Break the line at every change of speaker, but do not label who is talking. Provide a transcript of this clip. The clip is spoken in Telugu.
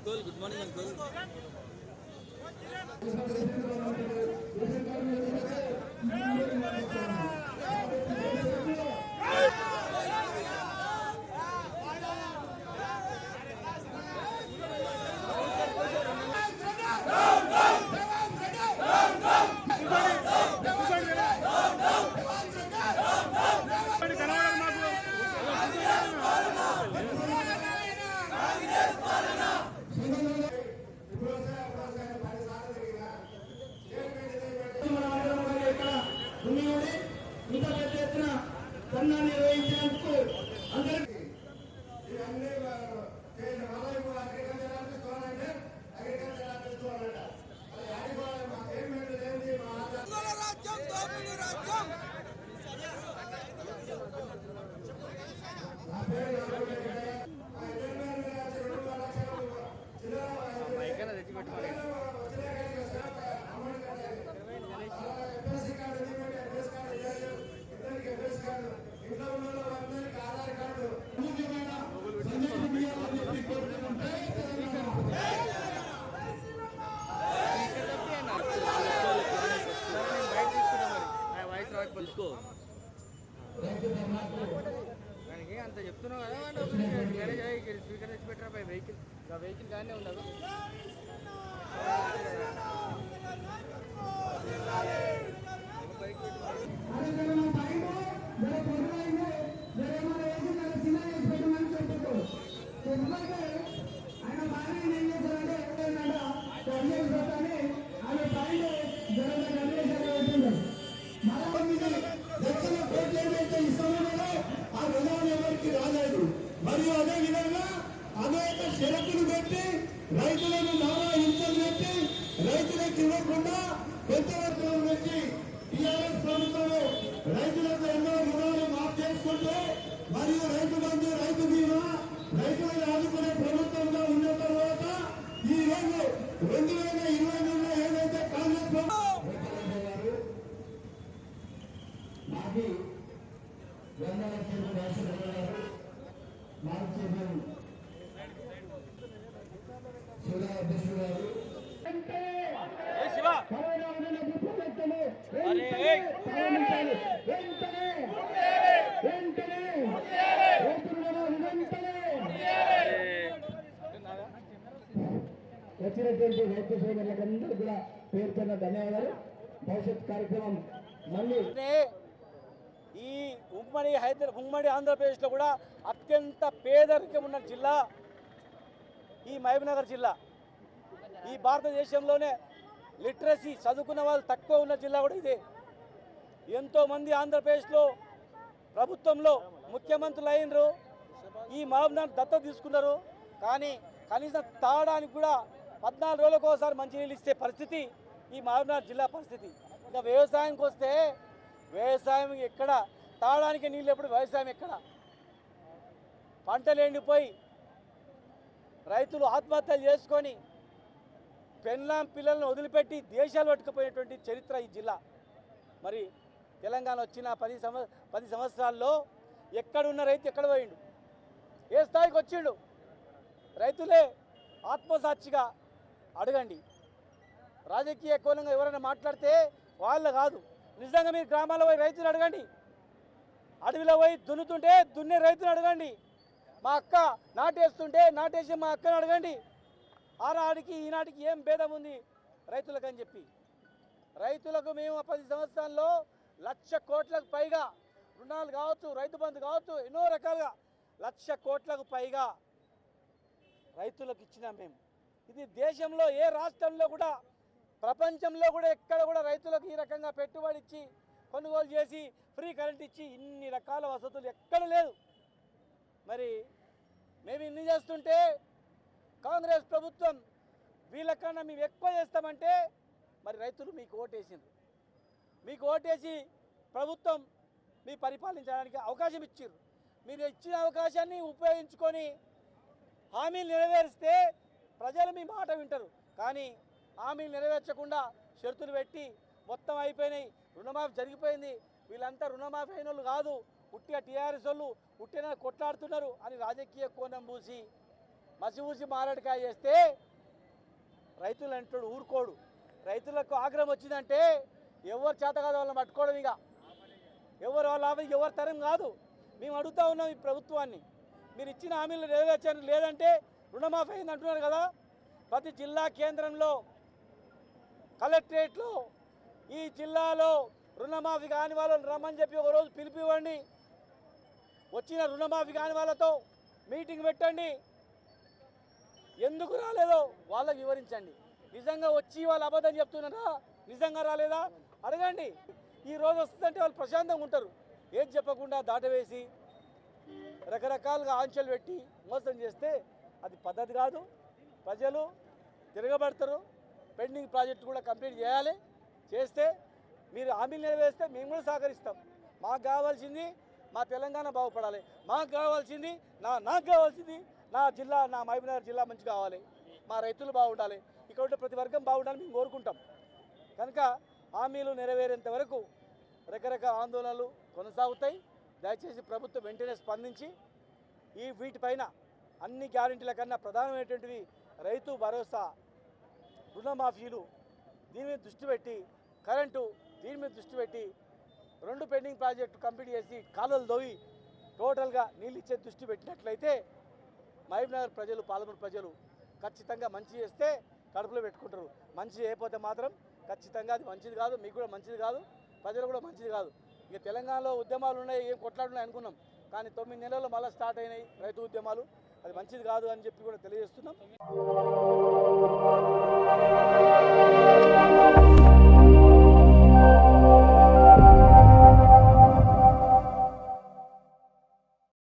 अंकल
गुड
मॉर्निंग अंकल
దానికి అంత చెప్తున్నావు కదా వాడు గ్యారేజ్ అయ్యి స్పీకర్ తెచ్చి పెట్టరా పై వెహికల్ ఆ వెహికల్ కానీ ఉండదు.
పెట్టి రైతులను నానా హింసలు పెట్టి రైతులకు ఇవ్వకుండా కొంతవరకు పెట్టి టీఆర్ఎస్ ప్రభుత్వం రైతులకు ఎన్నో రుణాలు మాఫ్ చేసుకుంటూ మరియు రైతు బంధు రైతు బీమా రైతులను ఆదుకునే ప్రభుత్వంగా ఉన్న తర్వాత ఈ రోజు రెండు వేల ఇరవై మూడులో ఏదైతే కాంగ్రెస్ ప్రభుత్వం గారు మాజీ వందల చైర్మన్ రాజశేఖర గారు మాజీ చైర్మన్ శివరామ అధ్యక్షుడు గారు కరోనా ఉన్న ముఖ్యమంత్రులు వెంటనే ప్రారంభించాలి. వెంటనే వెంటనే రైతులను వెంటనే వచ్చినటువంటి రైతు సోదరులందరూ కూడా పేర్కొన్న ధన్యవాదాలు భవిష్యత్ కార్యక్రమం మళ్ళీ
ఈ ఉమ్మడి హైదరాబాద్ ఉమ్మడి ఆంధ్రప్రదేశ్లో కూడా అత్యంత పేదరికం ఉన్న జిల్లా ఈ మహబూబ్నగర్ జిల్లా. ఈ భారతదేశంలోనే లిటరసీ చదువుకున్న వాళ్ళు తక్కువ ఉన్న జిల్లా కూడా ఇదే. ఎంతోమంది ఆంధ్రప్రదేశ్లో ప్రభుత్వంలో ముఖ్యమంత్రులు అయినరు. ఈ మహబూబ్నగర్ దత్త తీసుకున్నారు. కానీ కనీసం తాగడానికి కూడా పద్నాలుగు రోజులకు ఒకసారి మంచినీళ్ళు ఇచ్చే పరిస్థితి ఈ మహబూబ్నగర్ జిల్లా పరిస్థితి. ఇంకా వ్యవసాయానికి వస్తే వ్యవసాయం ఎక్కడ? తాగడానికి నీళ్ళు ఎప్పుడు? వ్యవసాయం ఎక్కడ? పంటలు ఎండిపోయి రైతులు ఆత్మహత్యలు చేసుకొని పెన్లాం పిల్లలను వదిలిపెట్టి దేశాలు పట్టుకుపోయినటువంటి చరిత్ర ఈ జిల్లా. మరి తెలంగాణ వచ్చిన పది సంవ పది సంవత్సరాల్లో ఎక్కడున్న రైతు ఎక్కడ పోయిండు? ఏ స్థాయికి వచ్చిండు? రైతులే ఆత్మసాక్షిగా అడగండి. రాజకీయ కోణంగా ఎవరైనా మాట్లాడితే వాళ్ళు కాదు. నిజంగా మీరు గ్రామాల్లో పోయి రైతులు అడగండి. అడవిలో పోయి దున్నుతుంటే దున్నే రైతులు అడగండి. మా అక్క నాటేస్తుంటే నాటేసి మా అక్కను అడగండి. ఆనాటికి ఈనాటికి ఏం భేదం ఉంది? రైతులకు అని చెప్పి. రైతులకు మేము పది సంవత్సరాల్లో లక్ష కోట్లకు పైగా రుణాలు కావచ్చు రైతు బంధు కావచ్చు ఎన్నో రకాలుగా లక్ష కోట్లకు పైగా రైతులకు ఇచ్చినాం మేము. ఇది దేశంలో ఏ రాష్ట్రంలో కూడా ప్రపంచంలో కూడా ఎక్కడ కూడా రైతులకు ఈ రకంగా పెట్టుబడి ఇచ్చి కొనుగోలు చేసి ఫ్రీ కరెంట్ ఇచ్చి ఇన్ని రకాల వసతులు ఎక్కడ లేదు. మరి మేము ఇన్ని చేస్తుంటే కాంగ్రెస్ ప్రభుత్వం వీళ్ళకన్నా మేము ఎక్కువ చేస్తామంటే మరి రైతులు మీకు ఓటేసిండ్రు. మీకు ఓటేసి ప్రభుత్వం మీ పరిపాలించడానికి అవకాశం ఇచ్చారు మీరు ఇచ్చిన అవకాశాన్ని ఉపయోగించుకొని హామీలు నెరవేరిస్తే ప్రజలు మీ మాట వింటారు. కానీ హామీలు నెరవేర్చకుండా షరతులు పెట్టి మొత్తం అయిపోయినాయి రుణమాఫీ జరిగిపోయింది. వీళ్ళంతా రుణమాఫీ అయిన వాళ్ళు కాదు. ఉట్టిగా టీఆర్ఎస్ వాళ్ళు ఉట్టిన కొట్లాడుతున్నారు అని రాజకీయ కోణం పూసి మసి ఊసి మారడికాయ చేస్తే రైతులు అంటాడు ఊరుకోడు. రైతులకు ఆగ్రహం వచ్చిందంటే ఎవరు చేత కాదు వాళ్ళని పట్టుకోవడం ఇక. ఎవరు వాళ్ళ ఆమె ఎవరి తరం కాదు. మేము అడుగుతా ఉన్నాం ఈ ప్రభుత్వాన్ని. మీరు ఇచ్చిన హామీలు నెరవేర్చారు లేదంటే రుణమాఫీ అయింది అంటున్నారు కదా. ప్రతి జిల్లా కేంద్రంలో కలెక్టరేట్లో ఈ జిల్లాలో రుణమాఫీ కాని వాళ్ళు రమ్మని చెప్పి ఒకరోజు పిలిపివ్వండి. వచ్చిన రుణమాఫీ కాని వాళ్ళతో మీటింగ్ పెట్టండి. ఎందుకు రాలేదో వాళ్ళకి వివరించండి. నిజంగా వచ్చి వాళ్ళు అబద్ధం చెప్తున్నారా? నిజంగా రాలేదా? అడగండి. ఈ రోజు వస్తుందంటే వాళ్ళు ప్రశాంతంగా ఉంటారు. ఏం చెప్పకుండా దాటవేసి రకరకాలుగా ఆంక్షలు పెట్టి మోసం చేస్తే అది పద్ధతి కాదు. ప్రజలు తిరగబడతారు. పెండింగ్ ప్రాజెక్టు కూడా కంప్లీట్ చేయాలి. చేస్తే మీరు హామీలు నెరవేరిస్తే మేము కూడా సహకరిస్తాం. మాకు కావాల్సింది మా తెలంగాణ బాగుపడాలి. మాకు కావాల్సింది నా నాకు కావాల్సింది నా జిల్లా నా మహబూబ్నగర్ జిల్లా మంచి కావాలి. మా రైతులు బాగుండాలి. ఇక్కడ ఉంటే ప్రతి వర్గం బాగుండాలని మేము కోరుకుంటాం. కనుక హామీలు నెరవేరేంత వరకు రకరకాల ఆందోళనలు కొనసాగుతాయి. దయచేసి ప్రభుత్వం వెంటనే స్పందించి ఈ వీటిపైన అన్ని గ్యారెంటీల కన్నా ప్రధానమైనటువంటివి రైతు భరోసా రుణమాఫీలు దీని మీద దృష్టి పెట్టి కరెంటు దీని మీద దృష్టి పెట్టి రెండు పెండింగ్ ప్రాజెక్టు కంప్లీట్ చేసి కాలువలు దోవి టోటల్గా నీళ్ళు ఇచ్చే దృష్టి పెట్టినట్లయితే మహబూబ్నగర్ ప్రజలు పాలమూరు ప్రజలు ఖచ్చితంగా మంచి చేస్తే కడుపులో పెట్టుకుంటారు. మంచి చేయకపోతే మాత్రం ఖచ్చితంగా అది మంచిది కాదు మీకు కూడా మంచిది కాదు ప్రజలు కూడా మంచిది కాదు. ఇక తెలంగాణలో ఉద్యమాలు ఉన్నాయి ఏం కొట్లాడున్నాయి అనుకున్నాం. కానీ తొమ్మిది నెలల్లో మళ్ళీ స్టార్ట్ అయినాయి రైతు ఉద్యమాలు. అది మంచిది కాదు అని చెప్పి కూడా తెలియజేస్తున్నాం.